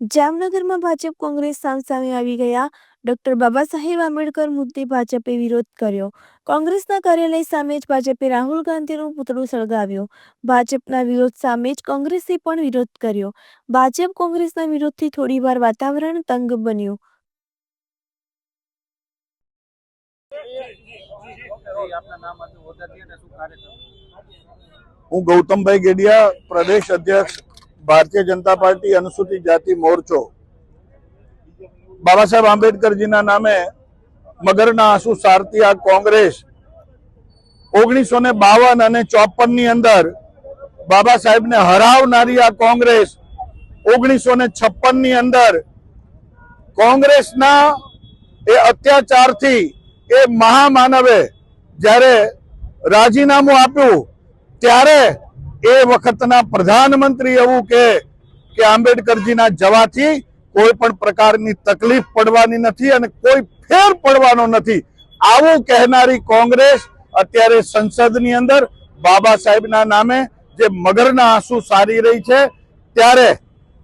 જામનગરમાં ભાજપ કોંગ્રેસ સામસામે આવી ગયા. ડોક્ટર બાબા સાહેબ આંબેડકર મુદ્દે ભાજપે વિરોધ કર્યો. કોંગ્રેસના કાર્યાલય સામે જ ભાજપે રાહુલ ગાંધીનું પૂતળું સળગાવ્યું. ભાજપના વિરોધ સામે જ કોંગ્રેસે પણ વિરોધ કર્યો. ભાજપ કોંગ્રેસના વિરોધથી થોડીવાર વાતાવરણ તંગ બન્યું. હું ગૌતમભાઈ ગેડિયા, પ્રદેશ અધ્યક્ષ ભારતીય જનતા પાર્ટી અનુસૂચિત જાતિ મોરચો. બાબા સાહેબ આંબેડકરજીના નામે મગરના આંસુ સારતી આ કોંગ્રેસ ઓગણીસો ને બાવન અને ચોપનની અંદર બાબા સાહેબને હરાવનારી આ કોંગ્રેસ ઓગણીસો ને છપ્પનની અંદર કોંગ્રેસના એ અત્યાચારથી એ મહામાનવે જ્યારે રાજીનામું આપ્યું ત્યારે એ વખતના પ્રધાનમંત્રી એવું કે કે આંબેડકરજીના જવાથી કોઈ પણ પ્રકારની તકલીફ પડવાની નથી અને કોઈ ફેર પડવાનો નથી. આવું કહેનારી કોંગ્રેસ અત્યારે સંસદની અંદર બાબા સાહેબના નામે જે મગરના આંસુ સારી રહી છે, ત્યારે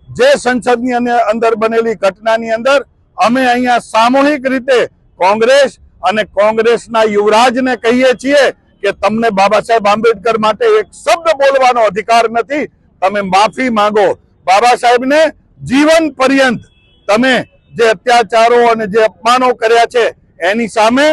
જે સંસદની અંદર બનેલી ઘટનાની અંદર અમે અહીંયા સામૂહિક રીતે કોંગ્રેસ અને કોંગ્રેસના યુવરાજને કહીએ છીએ કે તમને બાબા સાહેબ આંબેડકર માટે એક શબ્દ બોલવાનો અધિકાર નથી. તમે માફી માંગો. બાબા સાહેબને જીવન પર્યંત તમે જે અત્યાચારો અને જે અપમાનો કર્યા છે, એની સામે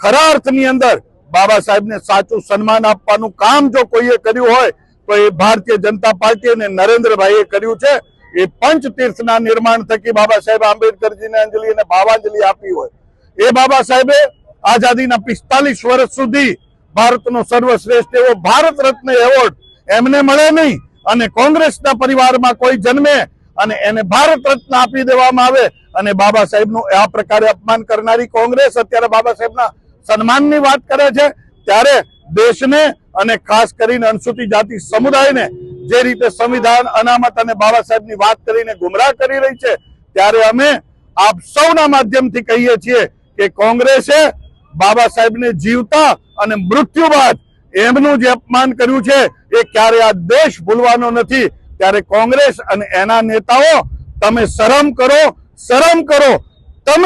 ખરા અર્થની અંદર બાબા સાહેબને સાચું સન્માન આપવાનું કામ જો કોઈએ કર્યું હોય, તો એ ભારતીય જનતા પાર્ટી અને નરેન્દ્રભાઈએ કર્યું છે. એ પંચ તીર્થના નિર્માણ થકી બાબા સાહેબ આંબેડકરજીને અંજલિ અને ભાવાંજલિ આપી હોય. એ બાબા સાહેબે આઝાદીના પિસ્તાલીસ વર્ષ સુધી ભારતનો સર્વશ્રેષ્ઠ એવો ભારત રત્ન એવોર્ડ એમને મળે નહીં. અને કોંગ્રેસના પરિવારમાં કોઈ જન્મે અને એને ભારત રત્ન આપી દેવામાં આવે અને બાબા સાહેબનું આ પ્રકારે અપમાન કરનારી કોંગ્રેસ અત્યારે બાબા સાહેબના સન્માનની વાત કરે છે, ત્યારે દેશને અને ખાસ કરીને અનુસૂચિત જાતિ સમુદાયને જે રીતે સંવિધાન, અનામત અને બાબા સાહેબની વાત કરીને ગુમરાહ કરી રહી છે, ત્યારે અમે આપ સૌના માધ્યમથી કહીએ છીએ કે કોંગ્રેસે બાબા સાહેબને જીવતા અને મૃત્યુ બાદ એમનું જે અપમાન કર્યું છે, એ ક્યારે આ દેશ ભૂલવાનો નથી? ત્યારે કોંગ્રેસ અને એના નેતાઓ, તમે શરમ કરો શરમ કરો.